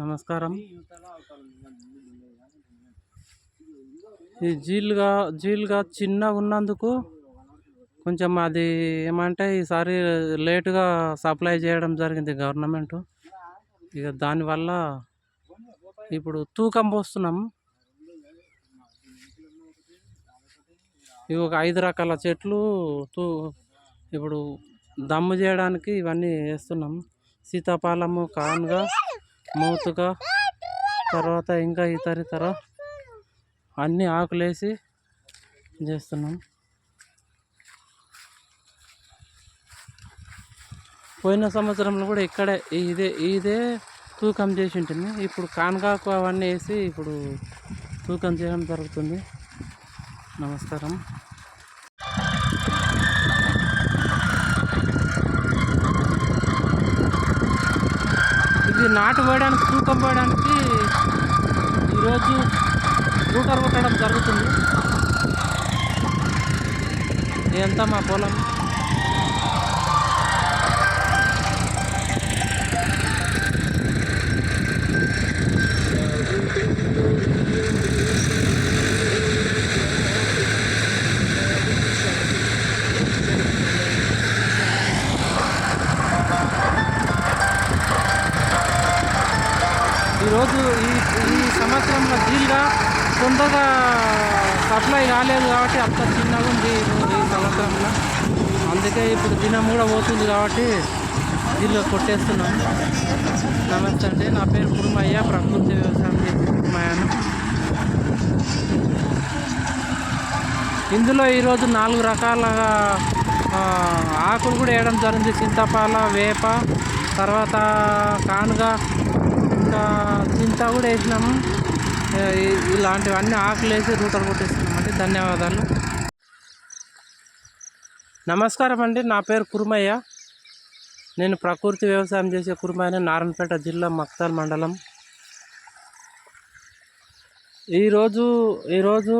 నమస్కారం. ఈ జీలుగా జీలుగా చిన్నగా ఉన్నందుకు కొంచెం అది ఏమంటే ఈసారి లేటుగా సప్లై చేయడం జరిగింది గవర్నమెంట్. ఇక దానివల్ల ఇప్పుడు తూకం పోస్తున్నాం. ఇవి ఒక ఐదు రకాల చెట్లు తూ ఇప్పుడు దమ్ము చేయడానికి ఇవన్నీ వేస్తున్నాం. సీతాఫలము కాన్గా మూతుగా తర్వాత ఇంకా ఇతరితర అన్ని ఆకులేసి చేస్తున్నాం. పోయిన సంవత్సరంలో కూడా ఇక్కడే ఇదే ఇదే తూకం చేసి ఉంటుంది. ఇప్పుడు కాన్గాకు అవన్నీ వేసి ఇప్పుడు తూకం చేయడం జరుగుతుంది. నమస్కారం. ఇది నాటు పోయడానికి తూకం వేయడానికి ఈరోజు రూటర్ కొట్టడం జరుగుతుంది. ఇదంతా మా పొలం. తొందరగా సప్లై కాలేదు కాబట్టి అంత చిన్నగా ఉంది ఈ- ఈ సంవత్సరంలో. అందుకే ఇప్పుడు దినం కూడా పోతుంది కాబట్టి దీనిలో కొట్టేస్తున్నాం. నమస్తే అండి నా పేరు కురుమయ్య ప్రకృతి వ్యవసాయం చేసే కురుమయ్యను ఇందులో ఈరోజు నాలుగు రకాల ఆకులు కూడా వేయడం జరిగింది. చింతపాల వేప తర్వాత కానుగ ఇంకా చింత కూడా వేసినాము. ఇలాంటివన్నీ ఆకులేసి వేసి రూటర్ కొట్టేస్తున్నామండి ధన్యవాదాలు. నమస్కారం అండి నా పేరు కురుమయ్య. నేను ప్రకృతి వ్యవసాయం చేసే కురుమయ్యని నారాయణపేట జిల్లా మక్తాల్ మండలం. ఈరోజు ఈరోజు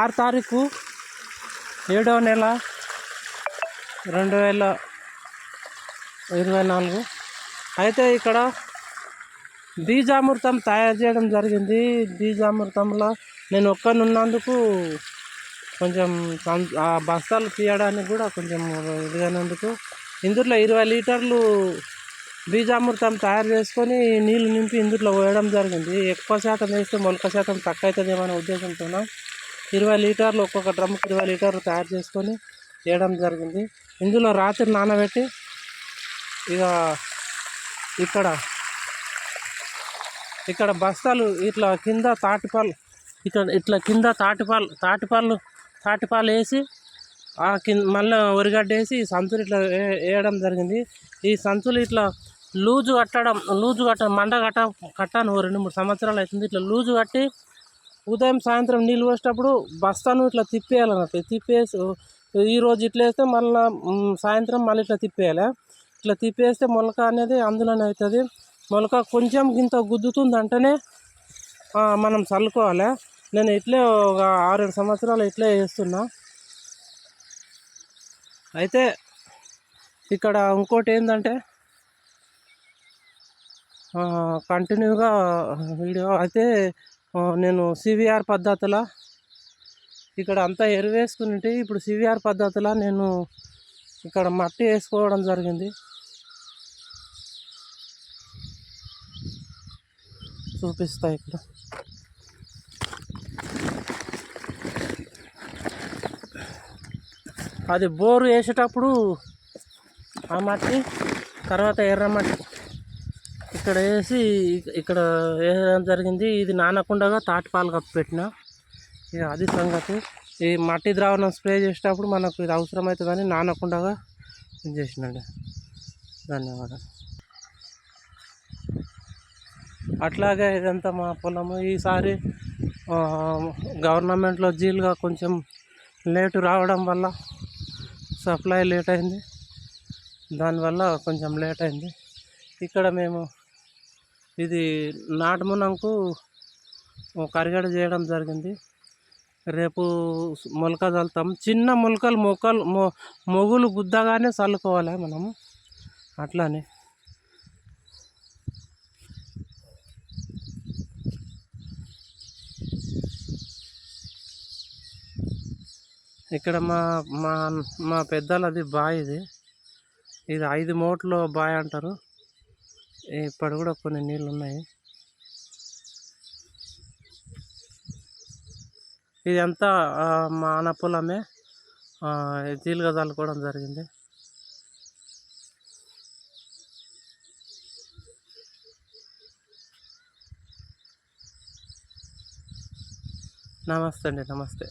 ఆరు తారీఖు ఏడవ నెల రెండు వేల ఇరవై నాలుగు. అయితే ఇక్కడ బీజామృతం తయారు చేయడం జరిగింది. బీజామృతంలో నేను ఒక్కనున్నందుకు కొంచెం సం- ఆ బస్తాలు తీయడానికి కూడా కొంచెం ఇదిగానందుకు ఇందులో ఇరవై లీటర్లు బీజామృతం తయారు చేసుకొని నీళ్ళు నింపి ఇందులో పోయడం జరిగింది. ఎక్కువ శాతం వేస్తే మొలక శాతం తక్కువ అవుతుందేమో అనే ఉద్దేశంతో ఇరవై లీటర్లు ఒక్కొక్క డ్రమ్కి ఇరవై లీటర్లు తయారు చేసుకొని వేయడం జరిగింది. ఇందులో రాత్రి నానబెట్టి ఇక ఇక్కడ ఇక్కడ బస్తాలు ఇట్లా కింద తాటిపాలు ఇక్కడ ఇట్లా కింద తాటిపాలు తాటిపాలు తాటిపాలు వేసి ఆ కింద మళ్ళీ ఒరిగడ్డ వేసి ఈ సంచులు ఇట్లా వేయడం జరిగింది. ఈ సంచులు ఇట్లా లూజు కట్టడం లూజు కట్ట మండ కట్ట కట్టాను ఓ రెండు మూడు సంవత్సరాలు అవుతుంది. ఇట్లా లూజు కట్టి ఉదయం సాయంత్రం నీళ్ళు పోసేటప్పుడు బస్తాను ఇట్లా తిప్పేయాలన్నట్టు తిప్పేసి ఈరోజు ఇట్లా వేస్తే మళ్ళీ సాయంత్రం మళ్ళీ ఇట్లా తిప్పేయాలి? ఇట్లా తిప్పేస్తే మొలక అనేది అందులోనే అవుతుంది. మొలక కొంచెం ఇంత గుద్దుతుంది అంటేనే మనం చల్లుకోవాలి. నేను ఇట్లే ఒక ఆరేడు సంవత్సరాలు ఇట్లే వేస్తున్నా అయితే ఇక్కడ ఇంకోటి ఏంటంటే కంటిన్యూగా వీడియో అయితే నేను సివిఆర్ పద్ధతిలో ఇక్కడ అంతా ఎరువేసుకుని ఇప్పుడు సివిఆర్ పద్ధతిలో నేను ఇక్కడ మట్టి వేసుకోవడం జరిగింది. చూపిస్తా ఇక్కడ. అది బోరు వేసేటప్పుడు ఆ మట్టి తర్వాత ఎర్ర మట్టి. ఇక్కడ వేసి ఇక్కడ వేయడం జరిగింది. ఇది నానకుండగా తాటిపాలు కప్పు పెట్టిన. ఇక అది సంగతి. ఈ మట్టి ద్రావణం స్ప్రే చేసేటప్పుడు మనకు ఇది అవసరమవుతుందని నానకుండగా చేసినండి చేసినాడు. ధన్యవాదాలు. అట్లాగే ఇదంతా మా పొలము. ఈసారి గవర్నమెంట్లో జీలుగా కొంచెం లేటు రావడం వల్ల సప్లై లేట్ అయింది దానివల్ల కొంచెం లేట్ అయింది ఇక్కడ మేము ఇది నాటుమునంకు కరిగడ చేయడం జరిగింది. రేపు మొలక చల్లుతాం. చిన్న మొలకలు మొక్కలు మొ మొగులు గుద్దగానే చల్లుకోవాలి మనము. అట్లానే. ఇక్కడ మా మా మా పెద్దలది బాయ్ ఇది. ఇది ఐదు మోట్లు బాయ్ అంటారు. ఇప్పుడు కూడా కొన్ని నీళ్ళు ఉన్నాయి ఇదంతా మా అన్న పొలమే జీలుగా చల్లుకోవడం జరిగింది. నమస్తే అండి నమస్తే.